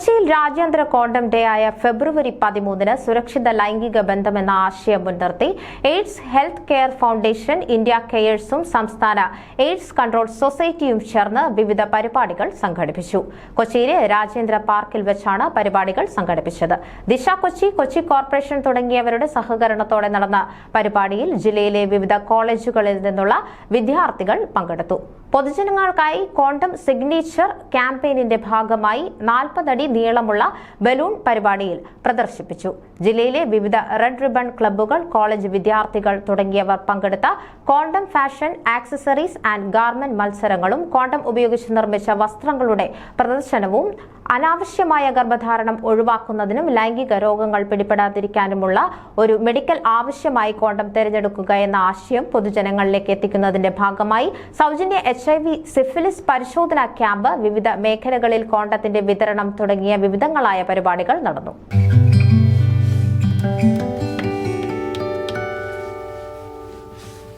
കൊച്ചിയിൽ രാജ്യാന്തര condom day ആയ ഫെബ്രുവരി പതിമൂന്നിന് സുരക്ഷിത ലൈംഗിക ബന്ധമെന്ന ആശയം മുൻനിർത്തി AIDS health care foundation India കെയേഴ്സും സംസ്ഥാന എയ്ഡ്സ് കൺട്രോൾ സൊസൈറ്റിയും ചേർന്ന് വിവിധ പരിപാടികൾ സംഘടിപ്പിച്ചു. കൊച്ചിയിലെ രാജേന്ദ്ര പാർക്കിൽ വെച്ചാണ് പരിപാടികൾ സംഘടിപ്പിച്ചത്. ദിശ കൊച്ചി കൊച്ചി കോർപ്പറേഷൻ തുടങ്ങിയവരുടെ സഹകരണത്തോടെ നടന്ന പരിപാടിയിൽ ജില്ലയിലെ വിവിധ കോളേജുകളിൽ നിന്നുള്ള വിദ്യാർത്ഥികൾ പങ്കെടുത്തു. പൊതുജനങ്ങൾക്കായി കോണ്ടം സിഗ്നേച്ചർ ക്യാമ്പയിനിന്റെ ഭാഗമായി നാൽപ്പതടി നീളമുള്ള ബലൂൺ പരിപാടിയിൽ പ്രദർശിപ്പിച്ചു. ജില്ലയിലെ വിവിധ റെഡ് റിബൺ ക്ലബ്ബുകൾ കോളേജ് വിദ്യാർത്ഥികൾ തുടങ്ങിയവർ പങ്കെടുത്ത condom fashion accessories and garment മത്സരങ്ങളും കോണ്ടം ഉപയോഗിച്ച് നിർമ്മിച്ച വസ്ത്രങ്ങളുടെ പ്രദർശനവും അനാവശ്യമായ ഗർഭധാരണം ഒഴിവാക്കുന്നതിനും ലൈംഗിക രോഗങ്ങൾ പിടിപെടാതിരിക്കാനുമുള്ള ഒരു മെഡിക്കൽ ആവശ്യമായി കോണ്ടം തിരഞ്ഞെടുക്കുക എന്ന ആശയം പൊതുജനങ്ങളിലേക്ക് എത്തിക്കുന്നതിന്റെ ഭാഗമായി സൗജന്യ എച്ച് ഐ വി സിഫിലിസ് പരിശോധനാ ക്യാമ്പ് വിവിധ മേഖലകളിൽ കോണ്ടത്തിന്റെ വിതരണം തുടങ്ങിയ വിവിധങ്ങളായ പരിപാടികൾ നടന്നു.